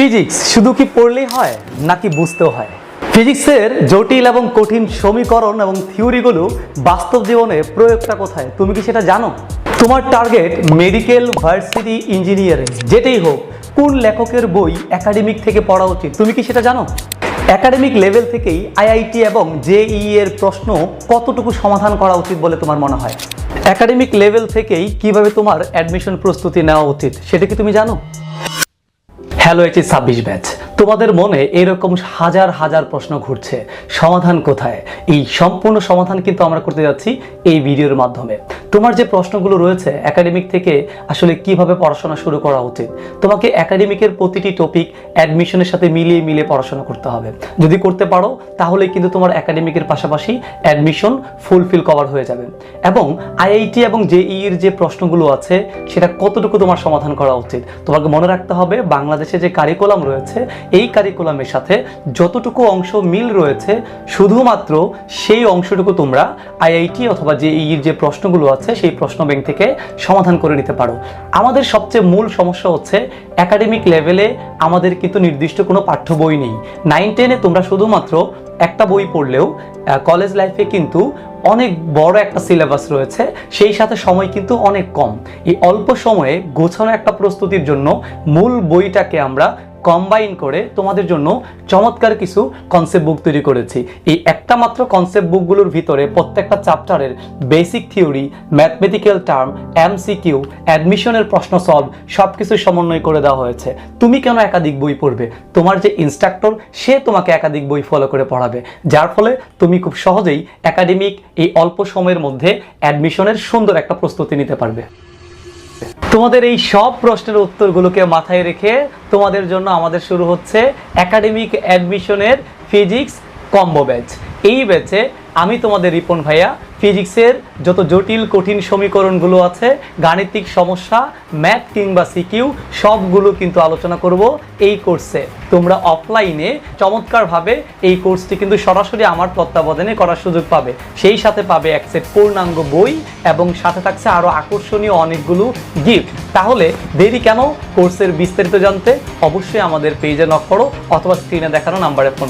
Physics শুধু কি পড়লেই হয়, নাকি বুঝতেও হয়? ফিজিক্সের জটিল এবং কঠিন সমীকরণ এবং থিওরিগুলো বাস্তব জীবনে প্রয়োগটা কোথায়, তুমি কি সেটা জানো? তোমার টার্গেট মেডিকেল ভার্সিটি ইঞ্জিনিয়ারিং যেটাই হোক, কোন লেখকের বই একাডেমিক থেকে পড়া উচিত, তুমি কি সেটা জানো? একাডেমিক লেভেল থেকেই আইআইটি এবং জেই এর প্রশ্ন কতটুকু সমাধান করা উচিত বলে তোমার মনে হয়? একাডেমিক লেভেল থেকেই কীভাবে তোমার অ্যাডমিশন প্রস্তুতি নেওয়া উচিত, সেটা কি তুমি জানো? হ্যালো, এটি ছাব্বিশ ব্যাচ। তোমাদের মনে এরকম হাজার হাজার প্রশ্ন ঘুরছে। সমাধান কোথায়? এই সম্পূর্ণ সমাধান কিন্তু আমরা করতে যাচ্ছি এই ভিডিওর মাধ্যমে। তোমার যে প্রশ্নগুলো রয়েছে একাডেমিক থেকে আসলে কীভাবে পড়াশোনা শুরু করা উচিত? তোমাকে একাডেমিকের প্রতিটি টপিক অ্যাডমিশনের সাথে মিলিয়ে মিলিয়ে পড়াশোনা করতে হবে। যদি করতে পারো, তাহলে কিন্তু তোমার একাডেমিকের পাশাপাশি অ্যাডমিশন ফুলফিল কভার হয়ে যাবে। এবং আইআইটি এবং জেই এর যে প্রশ্নগুলো আছে, সেটা কতটুকু তোমার সমাধান করা উচিত? তোমাকে মনে রাখতে হবে, বাংলাদেশে যে কারিকুলাম রয়েছে, এই কারিকুলামের সাথে যতটুকু অংশ মিল রয়েছে, শুধুমাত্র সেই অংশটুকু তোমরা আইআইটি অথবা জেই এর যে প্রশ্নগুলো আছে সেই প্রশ্ন ব্যাংক থেকে সমাধান করে নিতে পারো। আমাদের সবচেয়ে মূল সমস্যা হচ্ছে একাডেমিক লেভেলে আমাদের কিন্তু নির্দিষ্ট কোনো পাঠ্য বই নেই। নাইন টেনে তোমরা শুধুমাত্র একটা বই পড়লেও কলেজ লাইফে কিন্তু অনেক বড় একটা সিলেবাস রয়েছে, সেই সাথে সময় কিন্তু অনেক কম। এই অল্প সময়ে গোছানো একটা প্রস্তুতির জন্য মূল বইটাকে আমরা কম্বাইন করে তোমাদের জন্য চমৎকার কিছু কনসেপ্ট বুক তৈরি করেছি। এই একটা মাত্র কনসেপ্ট বুকগুলোর ভিতরে প্রত্যেকটা চ্যাপ্টারের basic theory mathematical term MCQ অ্যাডমিশনের প্রশ্ন সলভ সব কিছু সমন্বয় করে দেওয়া হয়েছে। তুমি কেন একাধিক বই পড়বে? তোমার যে ইনস্ট্রাক্টর সে তোমাকে একাধিক বই ফলো করে পড়াবে। যার ফলে তুমি খুব সহজেই একাডেমিক এই অল্প সময়ের মধ্যে অ্যাডমিশনের সুন্দর একটা প্রস্তুতি নিতে পারবে। তোমাদের এই সব প্রশ্নের উত্তরগুলোকে মাথায় রেখে তোমাদের জন্য আমাদের শুরু হচ্ছে একাডেমিক অ্যাডমিশনের ফিজিক্স কম্বো ব্যাচ এই ব্যাচে আমি তোমাদের রিপন ভাইয়া, ফিজিক্সের যত জটিল, কঠিন সমীকরণগুলো আছে, গাণিতিক সমস্যা, ম্যাথ কিংবা সিকিউ, সবগুলো কিন্তু আলোচনা করব এই কোর্সে। তোমরা অফলাইনে চমৎকারভাবে এই কোর্সটি কিন্তু সরাসরি আমার তত্ত্বাবধানে করার সুযোগ পাবে। সেই সাথে পাবে এক সেট পূর্ণাঙ্গ বই এবং সাথে থাকছে আরও আকর্ষণীয় অনেকগুলো গিফট তাহলে দেরি কেন? কোর্সের বিস্তারিত জানতে অবশ্যই আমাদের পেজে নক করো অথবা স্ক্রিনে দেখানো নাম্বারে ফোন